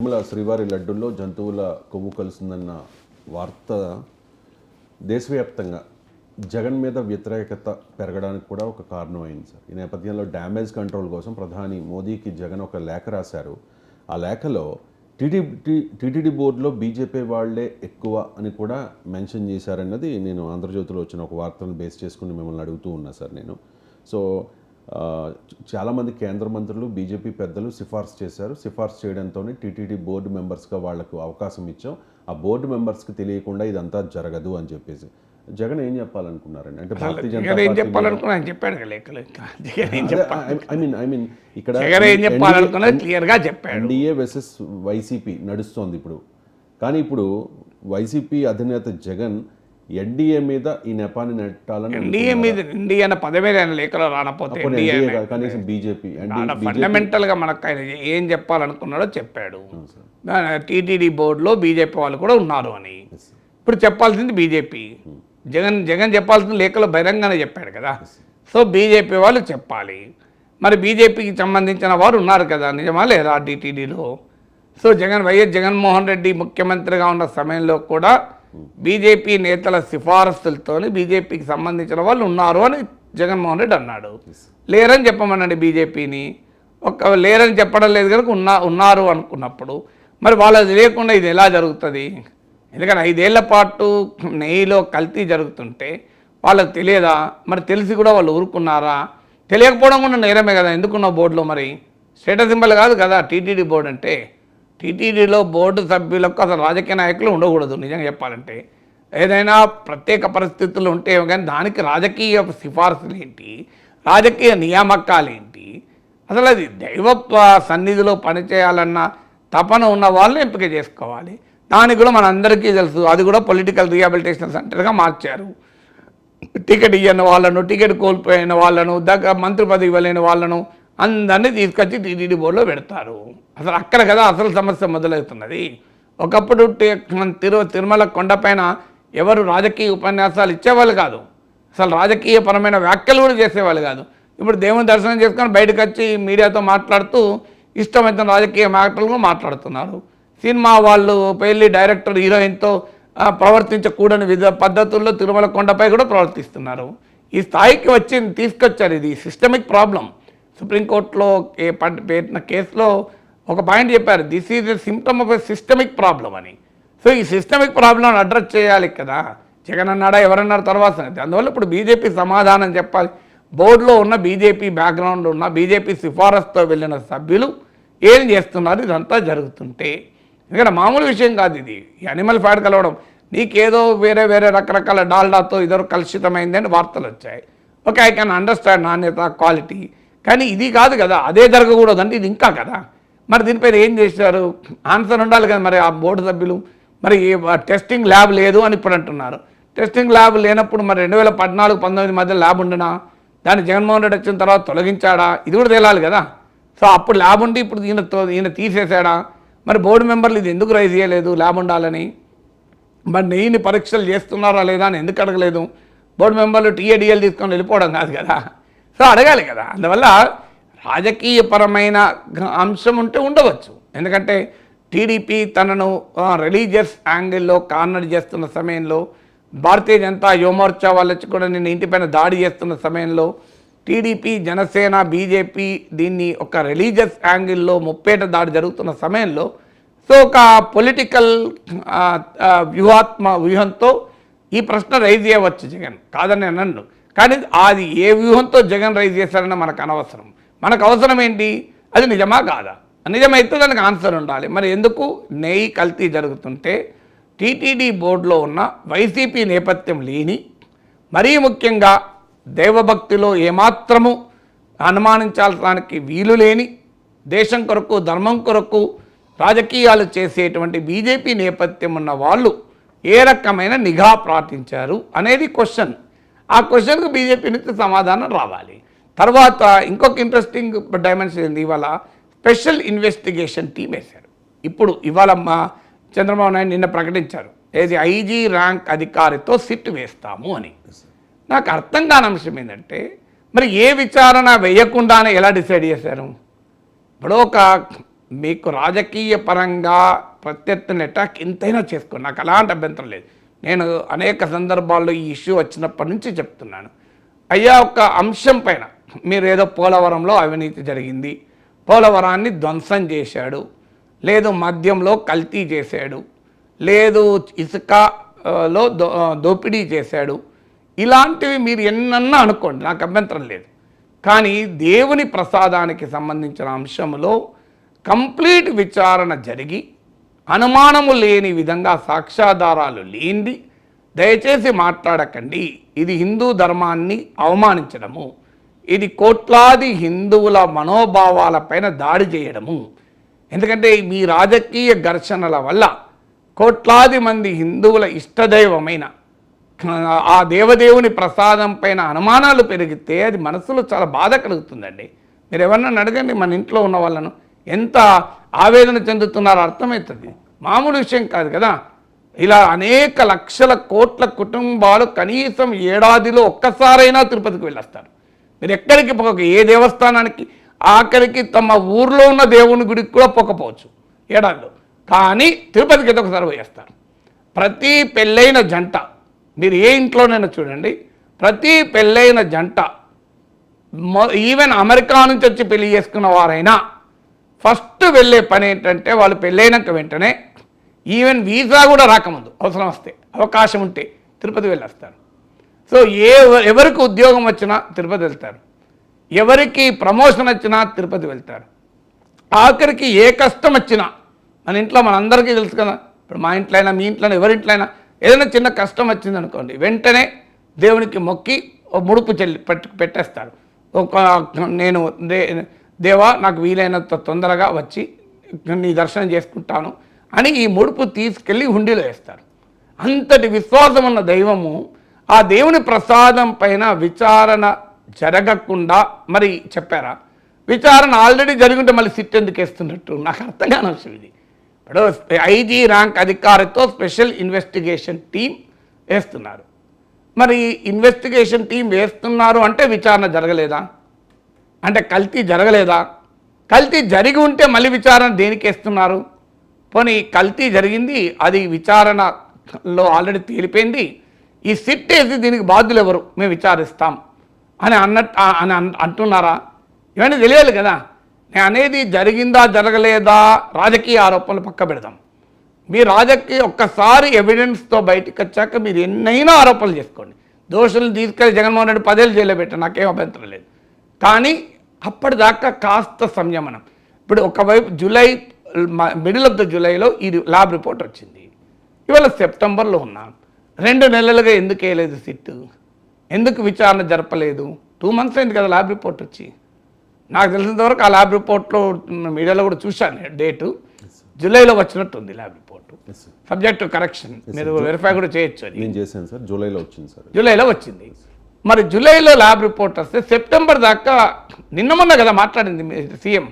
తిరుమల శ్రీవారి లడ్డుల్లో జంతువుల కొవ్వు కలుస్తుందన్న వార్త దేశవ్యాప్తంగా జగన్ మీద వ్యతిరేకత పెరగడానికి కూడా ఒక కారణం అయింది సార్. ఈ నేపథ్యంలో డ్యామేజ్ కంట్రోల్ కోసం ప్రధాని మోదీకి జగన్ ఒక లేఖ రాశారు. ఆ లేఖలో టీడీపీ టీటీడీ బోర్డులో బీజేపీ వాళ్ళే ఎక్కువ అని కూడా మెన్షన్ చేశారన్నది నేను ఆంధ్రజ్యోతిలో వచ్చిన ఒక వార్తను బేస్ చేసుకుని మిమ్మల్ని అడుగుతూ ఉన్నా సార్ నేను. సో చాలామంది కేంద్ర మంత్రులు బీజేపీ పెద్దలు సిఫార్సు చేశారు. సిఫార్సు చేయడంతో టీటీడీ బోర్డు మెంబర్స్గా వాళ్ళకు అవకాశం ఇచ్చాం. ఆ బోర్డు మెంబర్స్కి తెలియకుండా ఇదంతా జరగదు అని చెప్పేసి. జగన్ ఏం చెప్పాలనుకున్నారండి? అంటే భారతీయ జనతా ఏం చెప్పాలనుకున్నా చెప్పాడు లెక్కలు. ఐ మీన్ ఐ మీన్ ఇక్కడ జగన్ ఏం చెప్పాలనుకున్నది క్లియర్గా చెప్పాడు. ఎన్డీఏ వెసెస్ వైసీపీ నడుస్తోంది ఇప్పుడు. కానీ ఇప్పుడు వైసీపీ అధినేత జగన్ ఎన్డీఏ మీద ఈ నెపాన్ని నెట్టాలని ఎన్డీఏ మీద ఎన్డీఏ అన్న పదమే ఆయన లేఖలో రానపోతే కనీసం బీజేపీ ఫండమెంటల్గా మనకు ఆయన ఏం చెప్పాలనుకున్నాడో చెప్పాడు. టీటీడీ బోర్డులో బీజేపీ వాళ్ళు కూడా ఉన్నారు అని. ఇప్పుడు చెప్పాల్సింది బీజేపీ. జగన్ జగన్ చెప్పాల్సిన లేఖలో బహిరంగానే చెప్పాడు కదా. సో బీజేపీ వాళ్ళు చెప్పాలి. మరి బీజేపీకి సంబంధించిన వారు ఉన్నారు కదా నిజమా లేదా టీటీడీలో? సో జగన్ వైఎస్ జగన్మోహన్ రెడ్డి ముఖ్యమంత్రిగా ఉన్న సమయంలో కూడా బీజేపీ నేతల సిఫారసులతో బీజేపీకి సంబంధించిన వాళ్ళు ఉన్నారు అని జగన్మోహన్ రెడ్డి అన్నాడు. లేరని చెప్పమనండి బీజేపీని. ఒక లేరని చెప్పడం లేదు కనుక ఉన్నా ఉన్నారు అనుకున్నప్పుడు మరి వాళ్ళది లేకుండా ఇది ఎలా జరుగుతుంది? ఎందుకంటే ఐదేళ్ళ పాటు నెయ్యిలో కల్తీ జరుగుతుంటే వాళ్ళకి తెలియదా? మరి తెలిసి కూడా వాళ్ళు ఊరుకున్నారా? తెలియకపోవడం కూడా నేరమే కదా ఎందుకున్న బోర్డులో మరి? స్టేటస్ సింబల్ కాదు కదా టీటీడీ బోర్డు అంటే. టీటీడీలో బోర్డు సభ్యులకు అసలు రాజకీయ నాయకులు ఉండకూడదు నిజంగా చెప్పాలంటే. ఏదైనా ప్రత్యేక పరిస్థితులు ఉంటే కానీ దానికి రాజకీయ సిఫార్సులు ఏంటి? రాజకీయ నియామకాలు ఏంటి? అసలు అది దైవ సన్నిధిలో పనిచేయాలన్న తపన ఉన్న వాళ్ళని ఎంపిక చేసుకోవాలి. దానికి కూడా మనందరికీ తెలుసు అది కూడా పొలిటికల్ రీహాబిలిటేషన్ సెంటర్గా మార్చారు. టికెట్ ఇవ్వని వాళ్ళను టికెట్ కోల్పోయిన వాళ్ళను దగ్గర మంత్రి పదవి ఇవ్వలేని వాళ్ళను అందరినీ తీసుకొచ్చి టీటీడీ బోర్డులో పెడతారు. అసలు అక్కడ కదా అసలు సమస్య మొదలవుతున్నది. ఒకప్పుడు తిరు తిరుమల కొండపైన ఎవరు రాజకీయ ఉపన్యాసాలు ఇచ్చేవాళ్ళు కాదు. అసలు రాజకీయపరమైన వ్యాఖ్యలు కూడా చేసేవాళ్ళు కాదు. ఇప్పుడు దేవుని దర్శనం చేసుకొని బయటకు వచ్చి మీడియాతో మాట్లాడుతూ ఇష్టమైన రాజకీయ మాటలు మాట్లాడుతున్నారు. సినిమా వాళ్ళు పెళ్ళి డైరెక్టర్ హీరోయిన్తో ప్రవర్తించకూడని విధ పద్ధతుల్లో తిరుమల కొండపై కూడా ప్రవర్తిస్తున్నారు. ఈ స్థాయికి వచ్చి తీసుకొచ్చారు ఇది. Systemic problem. సుప్రీంకోర్టులో ఏ పెట్టిన కేసులో ఒక పాయింట్ చెప్పారు this is a symptom of a systemic problem అని. సో ఈ సిస్టమిక్ ప్రాబ్లం అడ్రస్ చేయాలి కదా. జగన్ అన్నాడా ఎవరన్నారు తర్వాత అందువల్ల ఇప్పుడు బీజేపీ సమాధానం చెప్పాలి. బోర్డులో ఉన్న బీజేపీ బ్యాక్గ్రౌండ్ ఉన్న బీజేపీ సిఫారసుతో వెళ్ళిన సభ్యులు ఏం చేస్తున్నారు? ఇదంతా జరుగుతుంటే. ఎందుకంటే మామూలు విషయం కాదు ఇది. ఈ అనిమల్ ఫ్యాట్ కలవడం. నీకేదో వేరే వేరే రకరకాల డాల్డాతో ఇద్దరు కలుషితమైందని వార్తలు వచ్చాయి. ఓకే ఐ కెన్ అండర్స్టాండ్ నాణ్యత క్వాలిటీ కానీ ఇది కాదు కదా అదే జరగకూడదు అంటే ఇది ఇంకా కదా. మరి దీనిపైన ఏం చేశారు? ఆన్సర్ ఉండాలి కదా మరి ఆ బోర్డు సభ్యులు. మరి టెస్టింగ్ ల్యాబ్ లేదు అని ఇప్పుడు అంటున్నారు. టెస్టింగ్ ల్యాబ్ లేనప్పుడు మరి రెండు వేల పద్నాలుగు పంతొమ్మిది మధ్య ల్యాబ్ ఉండనా? దాన్ని జగన్మోహన్ రెడ్డి వచ్చిన తర్వాత తొలగించాడా? ఇది కూడా తేలాలి కదా. సో అప్పుడు ల్యాబ్ ఉండి ఇప్పుడు ఈయన ఈయన తీసేశాడా? మరి బోర్డు మెంబర్లు ఇది ఎందుకు రైజ్ చేయలేదు ల్యాబ్ ఉండాలని? మరి నెయ్యిని పరీక్షలు చేస్తున్నారా లేదా అని ఎందుకు అడగలేదు? బోర్డు మెంబర్లు టీఏడిఎల్ తీసుకొని వెళ్ళిపోవడం కాదు కదా. సో అడగాలి కదా. అందువల్ల రాజకీయపరమైన అంశం ఉంటే ఉండవచ్చు. ఎందుకంటే టీడీపీ తనను రిలీజియస్ యాంగిల్లో కార్నర్ చేస్తున్న సమయంలో భారతీయ జనతా యువమోర్చా వాళ్ళు వచ్చి కూడా నేను ఇంటిపైన దాడి చేస్తున్న సమయంలో టీడీపీ జనసేన బీజేపీ దీన్ని ఒక రిలీజియస్ యాంగిల్లో ముప్పేట దాడి జరుగుతున్న సమయంలో సో ఒక పొలిటికల్ వ్యూహాత్మ వ్యూహంతో ఈ ప్రశ్న రైజ్ చేయవచ్చు జగన్. కాదని నన్ను. అన్ను కానీ అది ఏ వ్యూహంతో జగన్ రైజ్ చేశారన్న మనకు అనవసరం. మనకు అవసరం ఏంటి? అది నిజమా కాదా? నిజమైతే దానికి ఆన్సర్ ఉండాలి. మరి ఎందుకు? నెయ్యి కల్తీ జరుగుతుంటే టీటీడీ బోర్డులో ఉన్న వైసీపీ నేపథ్యం లేని మరీ ముఖ్యంగా దైవభక్తిలో ఏమాత్రము అనుమానించాల్సడానికి వీలు లేని దేశం కొరకు ధర్మం కొరకు రాజకీయాలు చేసేటువంటి బీజేపీ నేపథ్యం ఉన్న వాళ్ళు ఏ రకమైన నిఘా ప్రార్థించారు అనేది క్వశ్చన్. ఆ క్వశ్చన్కు బీజేపీ నుంచి సమాధానం రావాలి. తర్వాత ఇంకొక ఇంట్రెస్టింగ్ డైమెన్షన్ ఏంది? ఇవాళ స్పెషల్ ఇన్వెస్టిగేషన్ టీం వేశారు. ఇప్పుడు ఇవాళ మా చంద్రబాబు నాయుడు నిన్న ప్రకటించారు. ఏది? ఐజీ ర్యాంక్ అధికారితో సిట్ వేస్తాము అని. నాకు అర్థం కాని అంశం ఏంటంటే మరి ఏ విచారణ వేయకుండానే ఎలా డిసైడ్ చేశారు? ఇప్పుడు ఒక మీకు రాజకీయ పరంగా ప్రత్యర్థిని అటాక్ ఎంతైనా చేసుకోండి నాకు అలాంటి అభ్యంతరం లేదు. నేను అనేక సందర్భాల్లో ఈ ఇష్యూ వచ్చినప్పటి నుంచి చెప్తున్నాను. అయ్యా ఒక అంశం పైన మీరు ఏదో పోలవరంలో అవినీతి జరిగింది పోలవరాన్ని ధ్వంసం చేశాడు లేదు మద్యంలో కల్తీ చేశాడు లేదు ఇసుకలో దో దోపిడీ చేశాడు. ఇలాంటివి మీరు ఎన్నన్నా అనుకోండి నాకు అభ్యంతరం లేదు. కానీ దేవుని ప్రసాదానికి సంబంధించిన అంశంలో కంప్లీట్ విచారణ జరిగి అనుమానము లేని విధంగా సాక్ష్యాధారాలు లేనిది. దయచేసి మాట్లాడకండి. ఇది హిందూ ధర్మాన్ని అవమానించడము. ఇది కోట్లాది హిందువుల మనోభావాలపైన దాడి చేయడము. ఎందుకంటే మీ రాజకీయ ఘర్షణల వల్ల కోట్లాది మంది హిందువుల ఇష్టదైవమైన ఆ దేవదేవుని ప్రసాదం పైన అనుమానాలు పెరిగితే అది మనసులో చాలా బాధ కలుగుతుందండి. మీరు ఎవరన్నా అడగండి మన ఇంట్లో ఉన్న వాళ్ళను. ఎంత ఆవేదన చెందుతున్నారో అర్థమవుతుంది. మామూలు విషయం కాదు కదా. ఇలా అనేక లక్షల కోట్ల కుటుంబాలు కనీసం ఏడాదిలో ఒక్కసారైనా తిరుపతికి వెళ్ళొస్తారు. మీరు ఎక్కడికి పోక ఏ దేవస్థానానికి ఆఖరికి తమ ఊర్లో ఉన్న దేవుని గుడికి కూడా పోకపోవచ్చు ఏడాదిలో. కానీ తిరుపతికి అయితే ఒకసారి పోయేస్తారు. ప్రతి పెళ్ళైన జంట మీరు ఏ ఇంట్లోనైనా చూడండి ప్రతి పెళ్ళైన జంట ఈవెన్ అమెరికా నుంచి వచ్చి పెళ్ళి చేసుకున్న వారైనా ఫస్ట్ వెళ్ళే పని ఏంటంటే వాళ్ళు పెళ్ళైనాక వెంటనే ఈవెన్ వీసా కూడా రాకముందు అవసరం వస్తే అవకాశం ఉంటే తిరుపతి వెళ్ళొస్తారు. సో ఏ ఎవరికి ఉద్యోగం వచ్చినా తిరుపతి వెళ్తారు. ఎవరికి ప్రమోషన్ వచ్చినా తిరుపతి వెళ్తారు. ఆఖరికి ఏ కష్టం వచ్చినా మన ఇంట్లో మనందరికీ తెలుసు కదా ఇప్పుడు మా ఇంట్లో అయినా మీ ఇంట్లో అయినా ఎవరి ఇంట్లో అయినా ఏదైనా చిన్న కష్టం వచ్చింది అనుకోండి వెంటనే దేవునికి మొక్కి ఓ ముడుపు చెల్లి పెట్టేస్తారు. ఒక నేను దేవా నాకు వీలైనంత తొందరగా వచ్చి నీ దర్శనం చేసుకుంటాను అని ఈ ముడుపు తీసుకెళ్ళి హుండీలో వేస్తారు. అంతటి విశ్వాసం ఉన్న దైవము ఆ దేవుని ప్రసాదం పైన విచారణ జరగకుండా మరి చెప్పారా? విచారణ ఆల్రెడీ జరిగింటే మళ్ళీ సిట్ ఎందుకు వేస్తున్నట్టు? నాకు అర్థం కాని విషయం ఇది. ఇప్పుడు ఐజీ ర్యాంక్ అధికారితో స్పెషల్ ఇన్వెస్టిగేషన్ టీం వేస్తున్నారు. మరి ఇన్వెస్టిగేషన్ టీం వేస్తున్నారు అంటే విచారణ జరగలేదా? అంటే కల్తీ జరగలేదా? కల్తీ జరిగి ఉంటే మళ్ళీ విచారణ దేనికి వేస్తున్నారు? పోనీ కల్తీ జరిగింది అది విచారణలో ఆల్రెడీ తేలిపోయింది. ఈ సిట్ వేసి దీనికి బాధ్యులు ఎవరు మేము విచారిస్తాం. అని అన్నట్టు అని అంటున్నారా? ఇవన్నీ తెలియాలి కదా. నేను అనేది జరిగిందా జరగలేదా? రాజకీయ ఆరోపణలు పక్క పెడదాం. మీ రాజకీయ ఒక్కసారి ఎవిడెన్స్తో బయటకు వచ్చాక మీరు ఎన్నైనా ఆరోపణలు చేసుకోండి. దోషులను తీసుకెళ్ళి జగన్మోహన్ రెడ్డి పదేళ్ళు జైల్లో పెట్టారు. నాకేం అభ్యంతరం లేదు. కానీ అప్పటిదాకా కాస్త సంయమనం. ఇప్పుడు ఒకవైపు జూలై మిడిల్ ఆఫ్ ద జూలైలో ఈ ల్యాబ్ రిపోర్ట్ వచ్చింది. ఇవాళ సెప్టెంబర్లో ఉన్నాం రెండు నెలలుగా ఎందుకు వేయలేదు సిట్టు? ఎందుకు విచారణ జరపలేదు? టూ మంత్స్ అయింది కదా ల్యాబ్ రిపోర్ట్ వచ్చి. నాకు తెలిసినంత వరకు ఆ ల్యాబ్ రిపోర్ట్లో మీడియాలో కూడా చూశాను డేటు. జూలైలో వచ్చినట్టుంది ల్యాబ్ రిపోర్ట్. Subject correction. మీరు వెరిఫై కూడా చేయొచ్చు నేను చేశాను సార్ జూలైలో వచ్చింది సార్ జూలైలో వచ్చింది. మరి జూలైలో ల్యాబ్ రిపోర్ట్ వస్తే సెప్టెంబర్ దాకా నిన్న మొన్న కదా మాట్లాడింది సీఎం.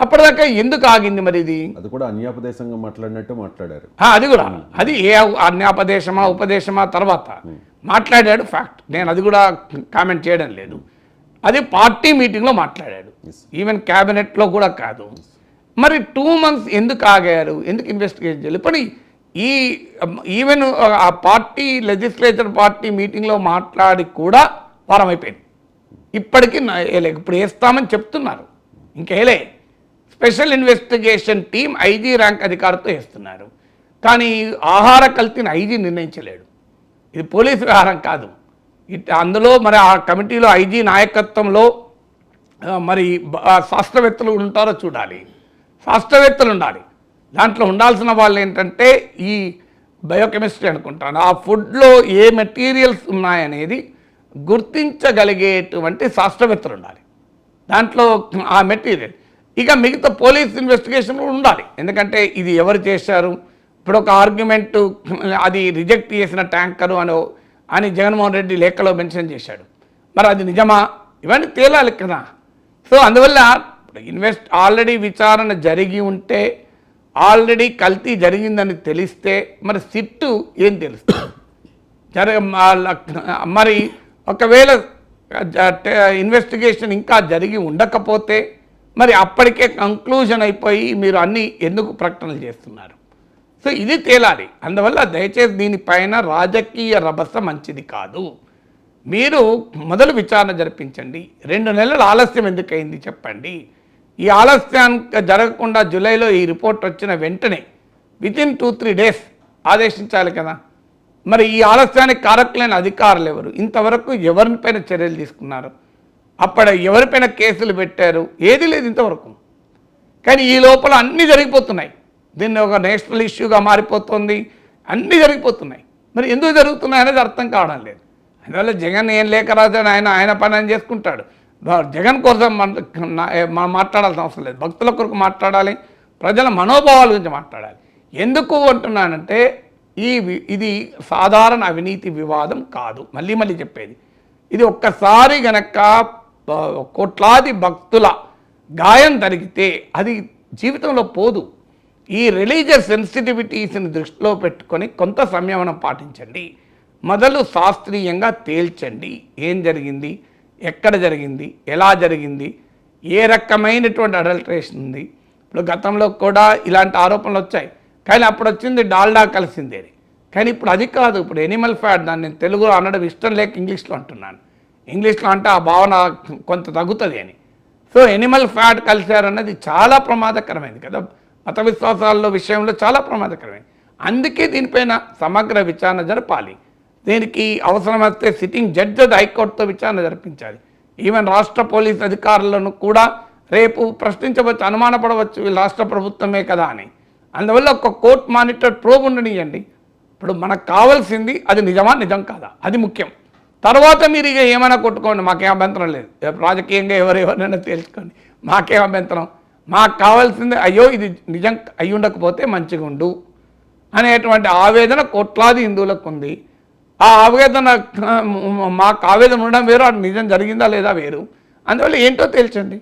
అప్పటిదాకా ఎందుకు ఆగింది మరి ఇది? అది కూడా అన్యాపదేశంగా మాట్లాడినట్టు మాట్లాడారు. అది కూడా. అది ఏ అన్యాపదేశమా ఉపదేశమా తర్వాత మాట్లాడాడు ఫ్యాక్ట్. నేను అది కూడా కామెంట్ చేయడం లేదు. అది పార్టీ మీటింగ్లో మాట్లాడాడు. ఈవెన్ క్యాబినెట్లో కూడా కాదు. మరి టూ మంత్స్ ఎందుకు ఆగారు? ఎందుకు ఇన్వెస్టిగేట్ చేయాలి? పని ఈ ఈవెన్ ఆ పార్టీ లెజిస్లేచర్ పార్టీ మీటింగ్లో మాట్లాడి కూడా వారం అయిపోయింది ఇప్పటికీ ఇప్పుడు వేస్తామని చెప్తున్నారు. ఇంకేలే special investigation team IG rank అధికారితో వేస్తున్నారు. కానీ ఆహార కల్తీని ఐజీ నిర్ణయించలేడు. ఇది పోలీసు వ్యవహారం కాదు. ఇట్ అందులో మరి ఆ కమిటీలో ఐజీ నాయకత్వంలో మరి శాస్త్రవేత్తలు ఉంటారో చూడాలి. శాస్త్రవేత్తలు ఉండాలి. దాంట్లో ఉండాల్సిన వాళ్ళు ఏంటంటే ఈ బయోకెమిస్ట్రీ అనుకుంటాను. ఆ ఫుడ్లో ఏ మెటీరియల్స్ ఉన్నాయనేది గుర్తించగలిగేటువంటి శాస్త్రవేత్తలు ఉండాలి. దాంట్లో ఆ మెటీరియల్. ఇక మిగతా పోలీస్ ఇన్వెస్టిగేషన్ కూడా ఉండాలి. ఎందుకంటే ఇది ఎవరు చేశారు? ఇప్పుడు ఒక ఆర్గ్యుమెంట్ అది రిజెక్ట్ చేసిన ట్యాంకరు అని అని జగన్మోహన్ రెడ్డి లేఖలో మెన్షన్ చేశాడు. మరి అది నిజమా? ఇవన్నీ తేలాలి కదా. సో అందువల్ల ఇప్పుడు ఇన్వెస్ట్ ఆల్రెడీ విచారణ జరిగి ఉంటే ఆల్రెడీ కల్తీ జరిగిందని తెలిస్తే మరి సిట్టు ఏం తెలుస్తుంది? జరగ మరి ఒకవేళ ఇన్వెస్టిగేషన్ ఇంకా జరిగి ఉండకపోతే మరి అప్పటికే కంక్లూజన్ అయిపోయి మీరు అన్ని ఎందుకు ప్రకటనలు చేస్తున్నారు? సో ఇది తేలాలి. అందువల్ల దయచేసి దీనిపైన రాజకీయ రభస మంచిది కాదు. మీరు మొదలు విచారణ జరిపించండి. రెండు నెలలు ఆలస్యం ఎందుకైంది చెప్పండి. ఈ ఆలస్యానికి జరగకుండా జూలైలో ఈ రిపోర్ట్ వచ్చిన వెంటనే వితిన్ టూ త్రీ డేస్ ఆదేశించాలి కదా. మరి ఈ ఆలస్యానికి కారకులైన అధికారులు ఎవరు? ఇంతవరకు ఎవరిపైన చర్యలు తీసుకున్నారు? అక్కడ ఎవరిపైన కేసులు పెట్టారు? ఏది లేదు ఇంతవరకు. కానీ ఈ లోపల అన్నీ జరిగిపోతున్నాయి. దీన్ని ఒక నేషనల్ ఇష్యూగా మారిపోతుంది. అన్నీ జరిగిపోతున్నాయి. మరి ఎందుకు జరుగుతున్నాయి అనేది అర్థం కావడం లేదు. అందువల్ల జగన్ ఏం లేక రాదని ఆయన ఆయన పని ఆయన చేసుకుంటాడు. జగన్ కోసం మన మనం మాట్లాడాల్సిన అవసరం లేదు. భక్తుల కొరకు మాట్లాడాలి ప్రజల మనోభావాల గురించి మాట్లాడాలి. ఎందుకు అంటున్నానంటే ఈ వి- ఇది సాధారణ అవినీతి వివాదం కాదు. మళ్ళీ మళ్ళీ చెప్పేది. ఇది ఒక్కసారి గనక కోట్లాది భక్తుల గాయం జరిగితే అది జీవితంలో పోదు. ఈ రిలీజియస్ సెన్సిటివిటీస్ని దృష్టిలో పెట్టుకొని కొంత సంయమనం పాటించండి. మొదలు శాస్త్రీయంగా తేల్చండి. ఏం జరిగింది? ఎక్కడ జరిగింది ఎలా జరిగింది ఏ రకమైనటువంటి అడల్టరేషన్ ఉంది. ఇప్పుడు గతంలో కూడా ఇలాంటి ఆరోపణలు వచ్చాయి. కానీ అప్పుడు వచ్చింది డాల్డా కలిసింది. అని కానీ ఇప్పుడు అది కాదు. ఇప్పుడు ఎనిమల్ ఫ్యాట్ దాన్ని నేను తెలుగులో అనడం ఇష్టం లేక ఇంగ్లీష్లో అంటున్నాను. ఇంగ్లీష్లో అంటే ఆ భావన కొంత తగ్గుతుంది అని. సో ఎనిమల్ ఫ్యాట్ కలిశారన్నది చాలా ప్రమాదకరమైంది కదా. మత విశ్వాసాల్లో విషయంలో చాలా ప్రమాదకరమైంది. అందుకే దీనిపైన సమగ్ర విచారణ జరపాలి. దీనికి అవసరమైతే సిట్టింగ్ జడ్జి హైకోర్టుతో విచారణ జరిపించాలి. ఈవెన్ రాష్ట్ర పోలీస్ అధికారులను కూడా రేపు ప్రశ్నించవచ్చు అనుమానపడవచ్చు వీళ్ళు రాష్ట్ర ప్రభుత్వమే కదా అని. అందువల్ల ఒక కోర్ట్ మానిటర్ ప్రోబ్ ఉండనియండి. ఇప్పుడు మనకు కావాల్సింది అది నిజమా నిజం కాదా? అది ముఖ్యం. తర్వాత మీరు ఇక ఏమైనా కొట్టుకోండి మాకేం అభ్యంతరం లేదు. రాజకీయంగా ఎవరు తేల్చుకోండి మాకేం అభ్యంతరం? మాకు కావాల్సింది అయ్యో ఇది నిజం అయ్యుండకపోతే మంచిగా ఉండు అనేటువంటి ఆవేదన కోట్లాది హిందువులకు ఉంది. ఆ ఆవేదన మాకు ఆవేదన ఉండడం వేరు అది నిజం జరిగిందా లేదా వేరు? అందువల్ల ఏంటో తేల్చండి.